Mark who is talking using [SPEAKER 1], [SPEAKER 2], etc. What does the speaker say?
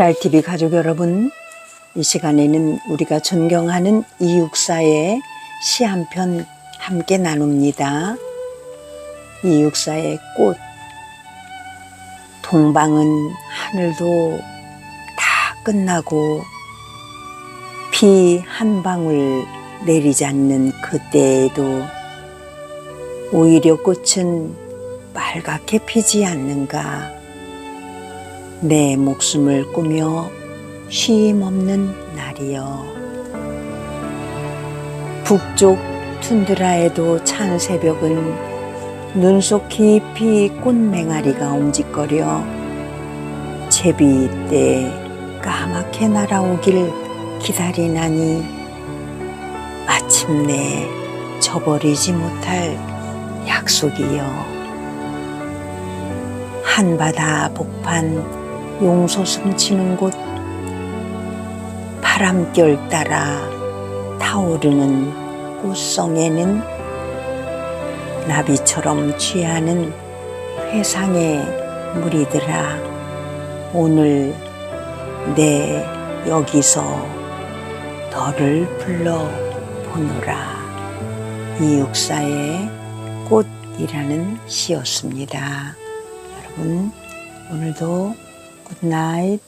[SPEAKER 1] 크랄TV 가족 여러분, 이 시간에는 우리가 존경하는 이육사의 시 한 편 함께 나눕니다. 이육사의 꽃. 동방은 하늘도 다 끝나고 비 한 방울 내리지 않는 그때에도 오히려 꽃은 빨갛게 피지 않는가. 내 목숨을 꾸며 쉼 없는 날이여. 북쪽 툰드라에도 찬 새벽은 눈속 깊이 꽃맹아리가 움직거려 제비 때 까맣게 날아오길 기다리나니 마침내 저버리지 못할 약속이여. 한바다 복판 용소 숨치는 곳 바람결 따라 타오르는 꽃송에는 나비처럼 취하는 회상의 무리들아 오늘 내 여기서 너를 불러 보노라 이육사의 꽃이라는 시였습니다. 여러분 오늘도 Good night.